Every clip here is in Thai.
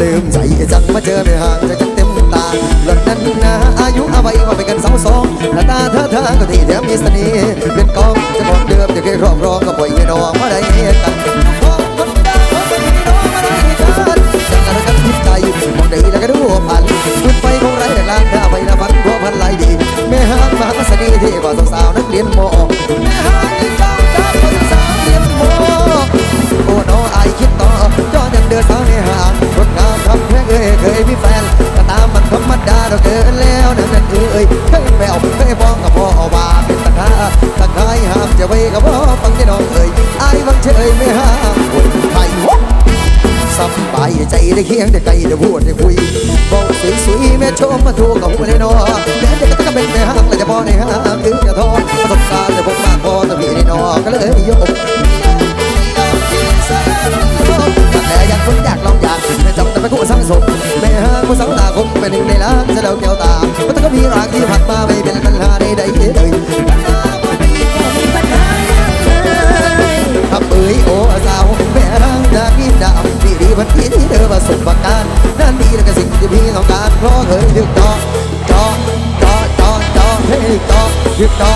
ลืมใจจังมาเจอไม่ห่างใจจังเต็มตาหล่อนนั้นนะอายุอาวัยว่าไปกันสาวสองหน้าตาเธอเธอก็ที่แถมมีเสน่ห์เป็นกองจะบอกเดิมจะเคยครอบครองก็ปล่อยให้ดอกมาได้กันพอคนดังพอคนดีน้องมาได้กันจังกันกันทิพใจมองได้แล้วก็ดูพันจุดไฟคงไรแต่ล้างหน้าไปละพันพัวพันไหลดีแม่ห้างมหาเสน่ห์ที่กว่าสาวๆนักเรียนมอ นแล้วนั่นเอ้ยเคยแปวเคยฟ้องกับพ่อว่าเป็นตะขาตะขายห้ามจะไว้กับพ่อฟังที่น้องเอ้ยไอ้ฟังเฉยไม่ห้ามคนไทยวะสบายใจได้เคียงได้ไกลได้พูดได้คุยบอกสวยๆแม่ชมมาถูกกับหัวเลยเนาะแม้จะก็เป็นในห้างและจะพอในห้าง เป็นหนึ่งในล้านจะเดาเกี่ยวตาเพราะถ้าก็มีรักที่ผัดมาไม่เป็นปัญหาใดๆเลยขับเอ้ยโอ้สาวแม่ร่างจากพี่ดาวดีดีพันทีที่เธอประสบการณ์นั่นดีแล้วก็สิ่งที่พี่ต้องการเพราะเคยถึกจอต่อต่อต่อต่อเฮ้ยจอถึกจอ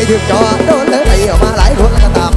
thầy thương cho đốn lễ thầy mà lại luôn là tao.